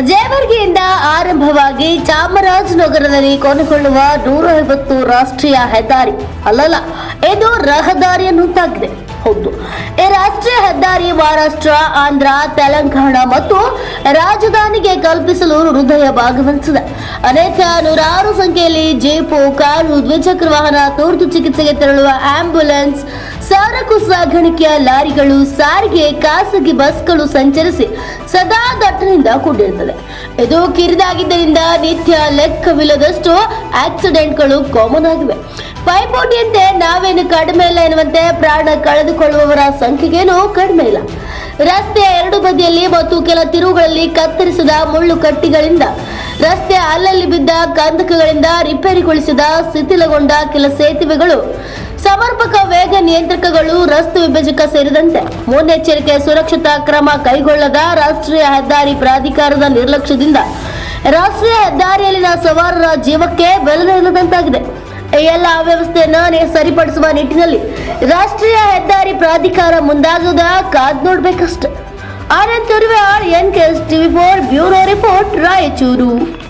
ಜೇವರ್ಗಿಯಿಂದ ಆರಂಭವಾಗಿ ಚಾಮರಾಜನಗರದಲ್ಲಿ ಕೊನೆಗೊಳ್ಳುವ ನೂರ ಐವತ್ತು ರಾಷ್ಟ್ರೀಯ ಹೆದ್ದಾರಿ ಅಲ್ಲಲ್ಲ, ಇದು ರಹದಾರಿಯನ್ನುಂಟಾಗಿದೆ ಹೌದು. ಈ ರಾಷ್ಟ್ರೀಯ ಹೆದ್ದಾರಿ ಮಹಾರಾಷ್ಟ್ರ, ಆಂಧ್ರ, ತೆಲಂಗಾಣ ಮತ್ತು ರಾಜಧಾನಿಗೆ ಕಲ್ಪಿಸಲು ಹೃದಯ ಭಾಗವಹಿಸಿದೆ. ಅನೇಕ ನೂರಾರು ಸಂಖ್ಯೆಯಲ್ಲಿ ಜೀಪು, ಕಾರು, ದ್ವಿಚಕ್ರ ವಾಹನ, ತುರ್ತು ಚಿಕಿತ್ಸೆಗೆ ತೆರಳುವ ಆಂಬ್ಯುಲೆನ್ಸ್ ಸರಕು ಸಾಗಾಣಿಕೆಯ ಲಾರಿಗಳು, ಸಾರಿಗೆ, ಖಾಸಗಿ ಬಸ್ಗಳು ಸಂಚರಿಸಿ ಸದಾ ದಟ್ಟಣೆಯಿಂದ ಕೂಡಿರುತ್ತದೆ ಇದು ಕಿರಿದಾಗಿದ್ದರಿಂದ ನಿತ್ಯ ಲೆಕ್ಕವಿಲ್ಲದಷ್ಟು ಆಕ್ಸಿಡೆಂಟ್ಗಳು ಕಾಮನ್ ಆಗಿವೆ. ಪೈಪೋಟಿಯಂತೆ ನಾವೇನು ಕಡಿಮೆ ಇಲ್ಲ ಎನ್ನುವಂತೆ ಪ್ರಾಣ ಕಳೆದುಕೊಳ್ಳುವವರ ಸಂಖ್ಯೆಗೇನು ಕಡಿಮೆ ಇಲ್ಲ. ರಸ್ತೆಯ ಎರಡು ಬದಿಯಲ್ಲಿ ಮತ್ತು ಕೆಲ ತಿರುವುಗಳಲ್ಲಿ ಕತ್ತರಿಸಿದ ಮುಳ್ಳು ಕಟ್ಟಿಗಳಿಂದ, ರಸ್ತೆ ಅಲ್ಲಲ್ಲಿ ಬಿದ್ದ ಕಂದಕಗಳಿಂದ ರಿಪೇರಿಗೊಳಿಸಿದ ಶಿಥಿಲಗೊಂಡ ಕೆಲ ಸೇತುವೆಗಳು ಸಮರ್ಪಕ ವೇಗ ನಿಯಂತ್ರಕಗಳು, ರಸ್ತೆ ವಿಭಜಕ ಸೇರಿದಂತೆ ಮುನ್ನೆಚ್ಚರಿಕೆ ಸುರಕ್ಷತಾ ಕ್ರಮ ಕೈಗೊಳ್ಳದ ರಾಷ್ಟ್ರೀಯ ಹೆದ್ದಾರಿ ಪ್ರಾಧಿಕಾರದ ನಿರ್ಲಕ್ಷ್ಯದಿಂದ ರಾಷ್ಟ್ರೀಯ ಹೆದ್ದಾರಿಯಲ್ಲಿನ ಸವಾರರ ಜೀವಕ್ಕೆ ಬೆಲೆ ನಿಲ್ಲದಂತಾಗಿದೆ ಈ ಎಲ್ಲ ಅವ್ಯವಸ್ಥೆಯನ್ನು ಸರಿಪಡಿಸುವ ನಿಟ್ಟಿನಲ್ಲಿ ರಾಷ್ಟ್ರೀಯ ಹೆದ್ದಾರಿ ಪ್ರಾಧಿಕಾರ ಮುಂದಾಗದ ಕಾದ್ ನೋಡ್ಬೇಕಷ್ಟೆ. ಅಂತರಿ R N K S TV four, bureau report, Raichur.